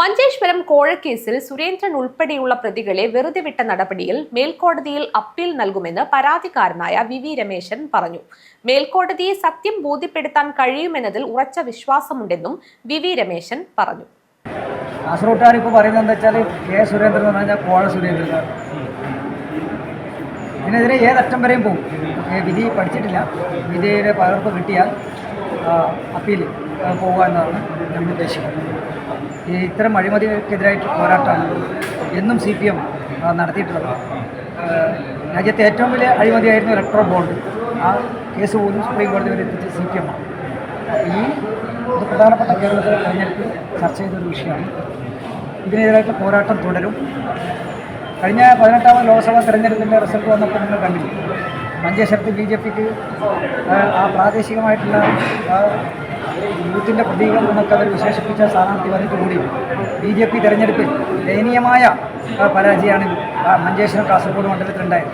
മഞ്ചേശ്വരം കോഴക്കേസിൽ സുരേന്ദ്രൻ ഉൾപ്പെടെയുള്ള പ്രതികളെ വെറുതെ വിട്ട നടപടിയിൽ മേൽക്കോടതിയിൽ അപ്പീൽ നൽകുമെന്ന് പരാതിക്കാരനായ വി വി രമേശൻ പറഞ്ഞു. മേൽക്കോടതിയെ സത്യം ബോധ്യപ്പെടുത്താൻ കഴിയുമെന്നതിൽ ഉറച്ച വിശ്വാസമുണ്ടെന്നും വി വി രമേശൻ പറഞ്ഞു. കാസർഗോട്ടുകാർ ഇപ്പോൾ പറയുന്നത് എന്താ വെച്ചാൽ കെ സുരേന്ദ്രൻ എന്ന് പറഞ്ഞാൽ കോഴ സുരേന്ദ്രൻ ഇതിനെതിരെ ഏതറ്റം വരെയും പോകും. വിധി പഠിച്ചിട്ടില്ല. വിധിയുടെ പകർപ്പ് കിട്ടിയാൽ അപ്പീൽ പോകുക എന്നാണ് ഉദ്ദേശിക്കുന്നത്. ഇത്തരം അഴിമതിക്കെതിരായിട്ട് പോരാട്ടമാണ് എന്നും സി പി എം നടത്തിയിട്ടുള്ളത് രാജ്യത്തെ ഏറ്റവും വലിയ അഴിമതിയായിരുന്നു ഇലക്ട്രോ ബോണ്ട് ആ കേസ് പോലും സുപ്രീം കോടതി വരെ എത്തിച്ച് സി പി എം ഈ ഇത് പ്രധാനപ്പെട്ട കേരളത്തിലെ തെരഞ്ഞെടുപ്പ് ചർച്ച ചെയ്തൊരു വിഷയമാണ്. ഇതിനെതിരായിട്ട് പോരാട്ടം തുടരും. കഴിഞ്ഞ പതിനെട്ടാമത് ലോക്സഭാ തെരഞ്ഞെടുപ്പിന്റെ റിസൾട്ട് വന്നപ്പോൾ നിങ്ങൾ കണ്ടില്ല? മഞ്ചേശ്വരത്ത് ബി ജെ പിക്ക് ആ പ്രാദേശികമായിട്ടുള്ള യൂത്തിന്റെ പ്രതീകം എന്നൊക്കെ അവർ വിശേഷിപ്പിച്ച സ്ഥാനാർത്ഥി വന്നിട്ട് കൂടി ബി ജെ പി തെരഞ്ഞെടുപ്പിൽ ദയനീയമായ പരാജയമാണ് മഞ്ചേശ്വരം കാസർഗോഡ് മണ്ഡലത്തിലുണ്ടായത്.